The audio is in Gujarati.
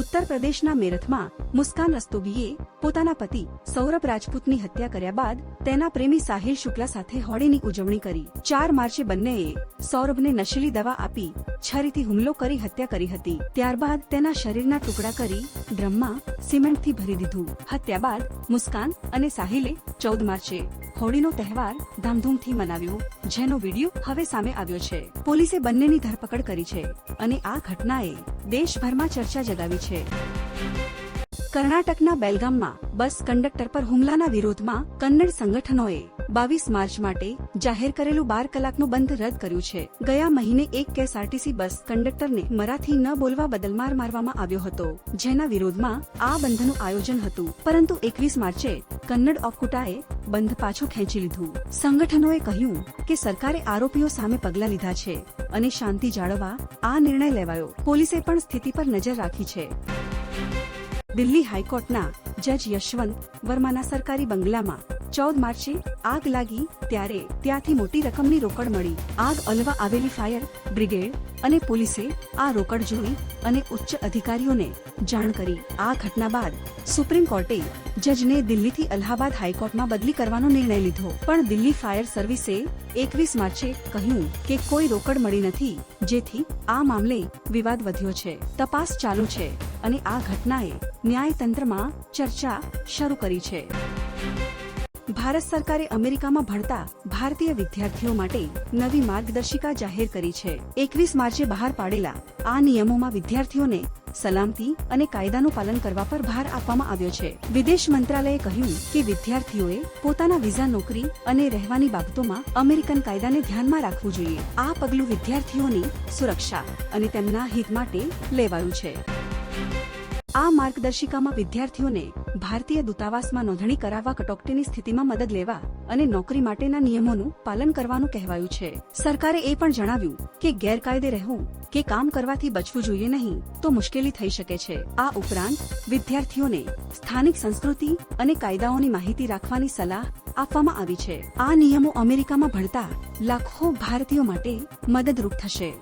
ઉત્તર પ્રદેશના મેરઠમાં મુસ્કાન રસ્તોગીએ પોતાના પતિ સૌરભ રાજપૂતની હત્યા કર્યા બાદ તેના પ્રેમી સાહિલ શુક્લા સાથે હોળીની ઉજવણી કરી. ચાર માર્ચે બંનેએ સૌરભને નશીલી દવા આપી છરીથી હુમલો કરી હત્યા કરી હતી. ત્યારબાદ તેના શરીરના ટુકડા કરી ડ્રમમાં સિમેન્ટથી ભરી દીધું. હત્યા બાદ મુસ્કાન અને સાહિલે ચૌદ માર્ચે હોળીનો તહેવાર ધામધૂમથી મનાવ્યો, જેનો વીડિયો હવે સામે આવ્યો છે. પોલીસે બંનેની ધરપકડ કરી છે અને આ ઘટનાએ દેશભરમાં ચર્ચા જગાવી છે. કર્ણાટકના બેલગામમાં બસ કંડક્ટર પર હુમલાના વિરોધમાં કન્નડ સંગઠનોએ બાવીસ માર્ચ માટે જાહેર કરેલું બાર કલાકનું બંધ રદ કર્યું છે. ગયા મહિને એક કેએસઆરટીસી બસ કંડક્ટરને મરાઠી ન બોલવા બદલ માર મારવામાં આવ્યો હતો, જેના વિરોધમાં આ બંધનું આયોજન હતું. પરંતુ એકવીસ માર્ચે કન્નડ ઓફકુટાએ બંધ પાછું ખેંચી લીધું. સંગઠનોએ કહ્યું કે સરકારે આરોપીઓ સામે પગલાં લીધા છે અને શાંતિ જાળવવા આ નિર્ણય લેવાયો. પોલીસે પણ સ્થિતિ પર નજર રાખી છે. દિલ્હી હાઈકોર્ટના જજ યશવંત વર્માના સરકારી બંગલામાં ચૌદ માર્ચે આગ લાગી ત્યારે ત્યાંથી મોટી રકમની રોકડ મળી. આગ અલવા આવેલી ફાયર બ્રિગેડ અને પોલીસે આ રોકડ જોઈ અને ઉચ્ચ અધિકારીઓને જાણ કરી. આ ઘટના બાદ સુપ્રીમ કોર્ટે જજને દિલ્હીથી અલ્હાબાદ હાઈકોર્ટમાં બદલી કરવાનો નિર્ણય લીધો. પણ દિલ્હી ફાયર સર્વિસે એકવીસ માર્ચે કહ્યું કે કોઈ રોકડ મળી નથી, જેથી આ મામલે વિવાદ વધ્યો છે. તપાસ ચાલુ છે અને આ ઘટનાએ ન્યાયતંત્રમાં ચર્ચા શરૂ કરી છે. ભારત સરકારે અમેરિકામાં ભણતા ભારતીય વિદ્યાર્થીઓ માટે નવી માર્ગદર્શિકા જાહેર કરી છે. એકવીસ માર્ચે બહાર પાડેલા આ નિયમોમાં વિદ્યાર્થીઓને સલામતી અને કાયદાનું પાલન કરવા પર ભાર આપવામાં આવ્યો છે. વિદેશ મંત્રાલયે કહ્યું કે વિદ્યાર્થીઓએ પોતાના વિઝા નોકરી અને રહેવાની બાબતોમાં અમેરિકન કાયદાને ધ્યાનમાં રાખવું જોઈએ. આ પગલું વિદ્યાર્થીઓની સુરક્ષા અને તેમના હિત માટે લેવાયું છે. આ માર્ગદર્શિકામાં વિદ્યાર્થીઓને ભારતીય દૂતાવાસમાં નોંધણી કરાવવા કટોકટીની સ્થિતિમાં મદદ લેવા અને નોકરી માટેના નિયમોનું પાલન કરવાનું કહેવાયું છે. સરકારે એ પણ જણાવ્યું કે ગેરકાયદે રહેવું કે કામ કરવાથી બચવું જોઈએ નહીં તો મુશ્કેલી થઈ શકે છે. આ ઉપરાંત વિદ્યાર્થીઓને સ્થાનિક સંસ્કૃતિ અને કાયદાઓની માહિતી રાખવાની સલાહ આપવામાં આવી છે. આ નિયમો અમેરિકામાં ભણતા લાખો ભારતીયો માટે મદદરૂપ થશે.